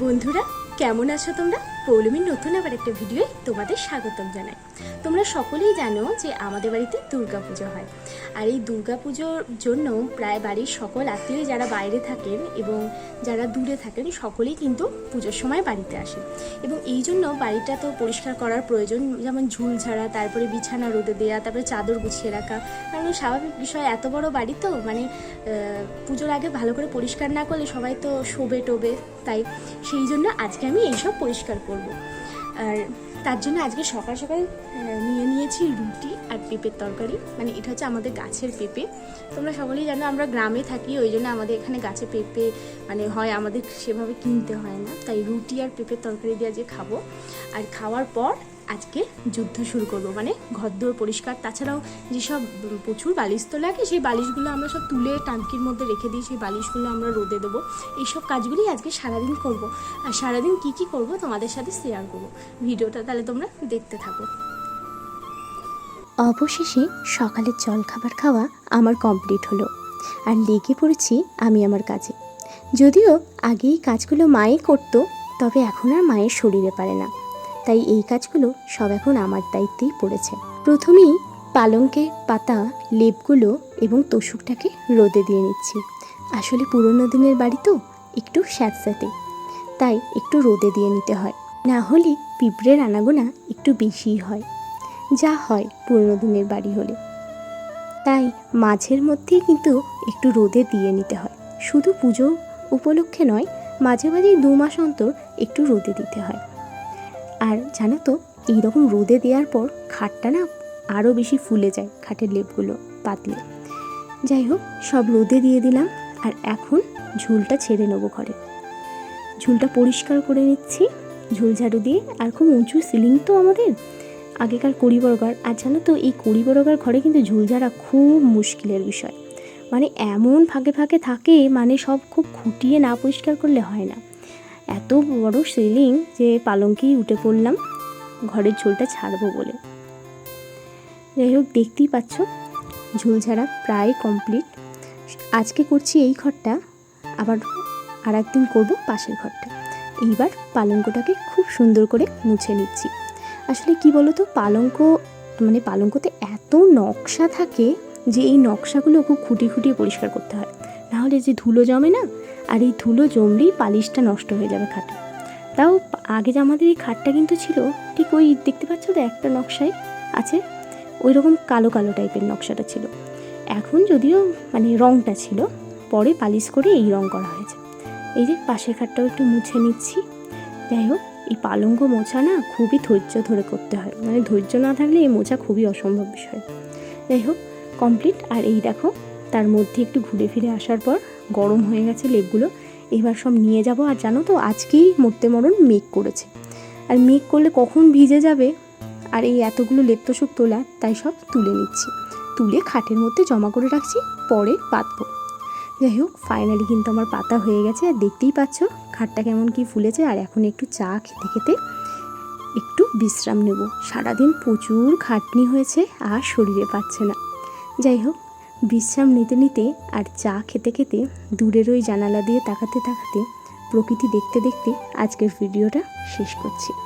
বন্ধুরা কেমন আছো তোমরা? পৌলমীর নতুন আবার একটা ভিডিওয়ে তোমাদের স্বাগতম জানাই। তোমরা সকলেই জানো যে আমাদের বাড়িতে দুর্গা পুজো হয়। আর এই দুর্গা পুজোর জন্য প্রায় বাড়ির সকল আত্মীয় যারা বাইরে থাকেন এবং যারা দূরে থাকেন, সকলেই কিন্তু পুজোর সময় বাড়িতে আসে এবং এই জন্য বাড়িটা তো পরিষ্কার করার প্রয়োজন, যেমন ঝুল ঝাড়া, তারপরে বিছানা রোদে দেওয়া তারপরে চাদর গুছিয়ে রাখা। কারণ স্বাভাবিক বিষয়, এত বড় বাড়ি তো মানে পুজোর আগে ভালো করে পরিষ্কার না করলে সবাই তো শোবে টোবে, তাই সেই জন্য আজকে আমি এইসব পরিষ্কার করব। আর তার জন্য আজকে সকাল সকাল নিয়ে নিয়েছি রুটি আর পেঁপের তরকারি। মানে এটা হচ্ছে আমাদের গাছের পেঁপে। তোমরা সকলেই জানো আমরা গ্রামে থাকি, ওই জন্য আমাদের এখানে গাছে পেঁপে মানে হয় আমাদের সেভাবে কিনতে হয় না। তাই রুটি আর পেঁপের তরকারি দিয়ে আজকে খাব। আর খাওয়ার পর আজকে যুদ্ধ শুরু করব। মানে ঘরদোর পরিষ্কার। তাছাড়াও যেসব প্রচুর বালিশ তো লাগে, সেই বালিশগুলো আমরা সব তুলে টাঙ্কির মধ্যে রেখে দিই সেই বালিশগুলো আমরা রোদে দেবো। এইসব কাজগুলি আজকে সারাদিন করব। আর সারাদিন কি কি করব তোমাদের সাথে শেয়ার করব। ভিডিওটা তাহলে তোমরা দেখতে থাকো। অবশেষে সকালের জলখাবার খাওয়া আমার কমপ্লিট হলো। আর লেগে পড়েছি আমি আমার কাজে। যদিও আগে এই কাজগুলো মায়ে করতো, তবে এখন আর মায়ের শরীরে পারে না। তাই এই কাজগুলো সব এখন আমার দায়িত্বেই পড়েছে। প্রথমেই পালঙ্কে পাতা, লেপগুলো এবং তোষকটাকে রোদে দিয়ে নিচ্ছি। আসলে পুরোনো দিনের বাড়ি তো একটু স্যাঁতস্যাঁতে। তাই একটু রোদে দিয়ে নিতে হয়। না হলে পিঁপড়ের আনাগোনা একটু বেশিই হয়। যা হয় পুরনো দিনের বাড়ি হলে। তাই মাঝের মধ্যেই কিন্তু একটু রোদে দিয়ে নিতে হয়। শুধু পুজো উপলক্ষে নয় মাঝে মাঝেই দু মাস অন্তর একটু রোদে দিতে হয়। আর জানো তো, এইরকম রোদে দেওয়ার পর খাটটা না আরও বেশি ফুলে যায়, খাটের লেপগুলো পাতলে। যাই হোক, সব রোদে দিয়ে দিলাম আর এখন ঝুলটা ছেড়ে নেব ঘরে। ঝুলটা পরিষ্কার করে নিচ্ছি, ঝুল ঝাড়ু দিয়ে। আর খুব উঁচু সিলিং তো আমাদের, আগেকার কড়ি বড়গার আর জানো তো, এই কড়ি বড়গার ঘরে কিন্তু ঝুল ঝাড়া খুব মুশকিলের বিষয়। মানে এমন ফাঁকে ফাঁকে থাকে মানে সব খুব খুঁটিয়ে না পরিষ্কার করলে হয় না। এত বড় সিলিং যে পালঙ্কেই উঠে পড়লাম, ঘরের ঝোলটা ছাড়বো বলে। যাই হোক, দেখতেই পাচ্ছ, ঝুল ঝাড়া প্রায় কমপ্লিট আজকে করছি এই ঘরটা, আবার আর একদিন করব পাশের ঘরটা। এইবার পালঙ্কটাকে খুব সুন্দর করে মুছে নিচ্ছি। আসলে কি বলতো, পালঙ্ক মানে পালঙ্কতে এত নকশা থাকে যে এই নকশাগুলো খুব খুঁটি খুঁটিয়ে পরিষ্কার করতে হয়। নাহলে যে ধুলো জমে না আর এই ধুলো জমলেই পালিশটা নষ্ট হয়ে যাবে খাটে। তাও আগে যে আমাদের এই খাটটা কিন্তু ছিল, ঠিক ওই দেখতে পাচ্ছ তো একটা নকশায় আছে? ওই রকম কালো কালো টাইপের নকশাটা ছিল। এখন যদিও মানে রঙটা ছিল, পরে পালিশ করে এই রং করা হয়েছে। এই যে পাশের খাটটাও একটু মুছে নিচ্ছি। যাই হোক, এই পালঙ্গ মোছা না খুবই ধৈর্য ধরে করতে হয়। মানে ধৈর্য না থাকলে এই মোছা খুবই অসম্ভব বিষয়। যাই হোক কমপ্লিট আর এই দেখো তার মধ্যে একটু ঘুরে ফিরে আসার পর গরম হয়ে গেছে লেপগুলো, এবার সব নিয়ে যাব। আর জানো তো, আজকেই মরতে মরণ মেঘ করেছে। আর মেঘ করলে কখন ভিজে যাবে? আর এই এতগুলো লেপ তোষক তোলা, তাই সব তুলে নিচ্ছি। তুলে খাটের মধ্যে জমা করে রাখছি, পরে পাতবো। যাই হোক ফাইনালি কিন্তু আমার পাতা হয়ে গেছে। আর দেখতেই পাচ্ছ, খাটটা কেমন কি ফুলেছে। আর এখন একটু চা খেতে খেতে একটু বিশ্রাম নেব। সারাদিন প্রচুর খাটনি হয়েছে, আর শরীরে পাচ্ছে না। যাই হোক বিশ্রাম নিতে নিতে আর চা খেতে খেতে দূরের ওই জানালা দিয়ে তাকাতে তাকাতে প্রকৃতি দেখতে দেখতে আজকের ভিডিওটা শেষ করছি।